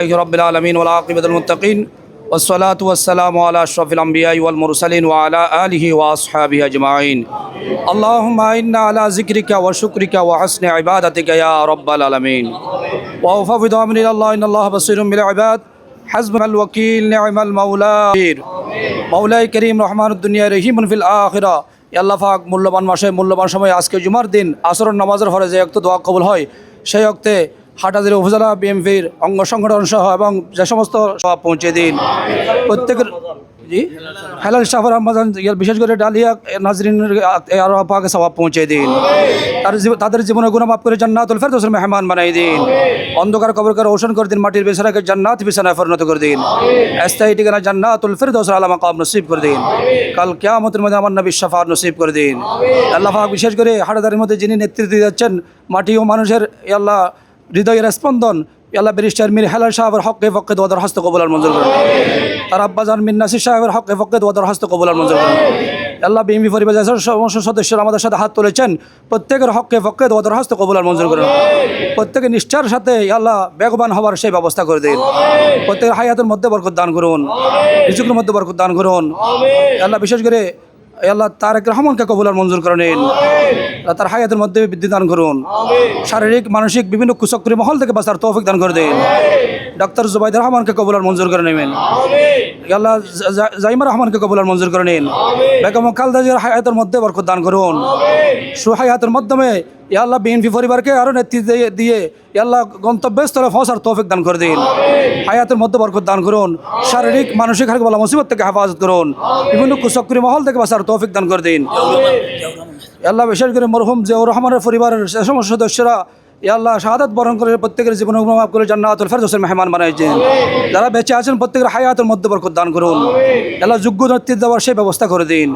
رب العالمين والعاقبة المتقين والصلاة والسلام على أشرف الأنبياء والمرسلين وعلى آله وأصحابه أجمعين اللهم إنا على ذكرك وشكرك وحسن عبادتك يا رب العالمين وأفوض أمري إلى الله إن الله بصير بالعباد حسبنا الوكيل نعم المولى মৌলাই করিম রহমান দুনিয়া রহিম ফিল আখিরা আল্লাহ পাক মূল্যবান মাসে মূল্যবান সময় আজকে জুমার দিন আসরের নামাজের হরে যে অক্ত দোয়া কবুল হয় সেই অক্তে হাটাদির উপজেলা বিএমপির অঙ্গ সংগঠন সহ এবং যে সমস্ত সব পৌঁছে দিন। প্রত্যেকের জি? হেলাল শাহর রহমান বিশেষ করে ডালিয়া, নাজরিন আরও পাকে সবাব পৌঁছে দিন। তার তাদের জীবনে গুণা মাফ করে জান্নাতুল ফেরদৌসের মেহমান বানাই দিন। অন্ধকার কবরকে রোশন করে দিন, মাটির বিছানাকে জান্নাত বিছানায় পরিণত করে দিন। স্থায়ী ঠিকানা জান্নাতুল ফেরদৌসের আলামা কাম নসিব করে দিন। কাল কিয়ামতের মধ্যে আমার নবী শাফাত নসিব করে দিন। আল্লাহ বিশেষ করে হাটাদারের মধ্যে যিনি নেতৃত্ব দিচ্ছেন মাটি ও মানুষের আল্লাহ হৃদয়ের স্পন্দন। আল্লাহ ব্যারিস্টার মীর হেলাল সাহেবের হকে ফকে দোয়াদার হস্ত কবুলার মঞ্জুর করেন। তার আব্বাজান মির নাসির সাহেবের হককে ফকে দোয়াদার হস্ত কবুলার মঞ্জুর করেন। আল্লাহ বিএমপি পরিবার যে সমস্ত সদস্যরা আমাদের সাথে হাত তুলেছেন, প্রত্যেকের হককে ফকে দোয়াদার হস্ত কবুলার মঞ্জুর করেন। প্রত্যেকে নিষ্ঠার সাথে আল্লাহ বেগবান হওয়ার সেই ব্যবস্থা করে দিন। প্রত্যেকের হায়াতের মধ্যে বরকত দান করুন। রিজুকের মধ্যে বরকত দান করুন। আল্লাহ বিশেষ করে আল্লাহ তারেক রহমানকে কবুলার মঞ্জুর করে নিন। আল্লাহ তার হায়াতের মধ্যে বৃদ্ধি দান করুন। শারীরিক মানসিক বিভিন্ন কুচক্রী মহল থেকে বাঁচার তৌফিক দান করে দিন। ডাক্তার জুবাইদ রহমানকে কবুলার মঞ্জুর করে নেবেন। আল্লাহ জাইমা রহমানকে কবুলার মঞ্জুর করে নিন। বেগম খালদাজির হায়াতের মধ্যে বরকত দান করুন। সুহায়াতের মাধ্যমে ইয়া আল্লাহ বিএনপি পরিবারকে আরও নেতৃত্ব দিয়ে আল্লাহ গন্তব্যস্থলে পৌঁছার তৌফিক দান করে দিন। হায়াতের মধ্যে বরকত দান করুন। শারীরিক মানসিক হারকে বলা মুসিবত থেকে হেফাজত করুন। বিভিন্ন কুচক্রি মহল থেকে বাঁচার তৌফিক দান করে দিন। আল্লাহ বিশেষ করে মরহুম জিয়াউর রহমানের পরিবারের যে সমস্ত সদস্যরা আল্লাহ শাহাদাত বরণ করে প্রত্যেকের জীবন মাফ করে জান্নাতুল ফেরদৌসের মেহমান বানাইছেন যারা বেঁচে আছেন প্রত্যেকের হায়াতের মধ্যে বরকত দান করুন আল্লাহ যোগ্য নেতৃত্ব দেওয়ার সেই ব্যবস্থা করে দিন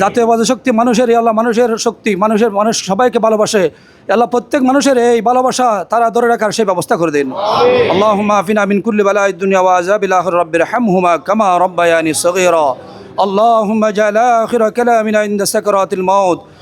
জাতীয়বাদী শক্তি মানুষের ইয়া আল্লাহ মানুষের শক্তি মানুষের মানুষ সবাইকে ভালোবাসে আল্লাহ প্রত্যেক মানুষের এই ভালোবাসা তারা ধরে রাখার সেই ব্যবস্থা করে দিন আল্লাহ আফিনা মিন কুল্লি বালাই দুনিয়া ওয়াজাবিল আখির রব্বির হামহুমা কামা রব্বায়ানি সগীরা اللهم اجعل آخر كلامنا عند سكرات الموت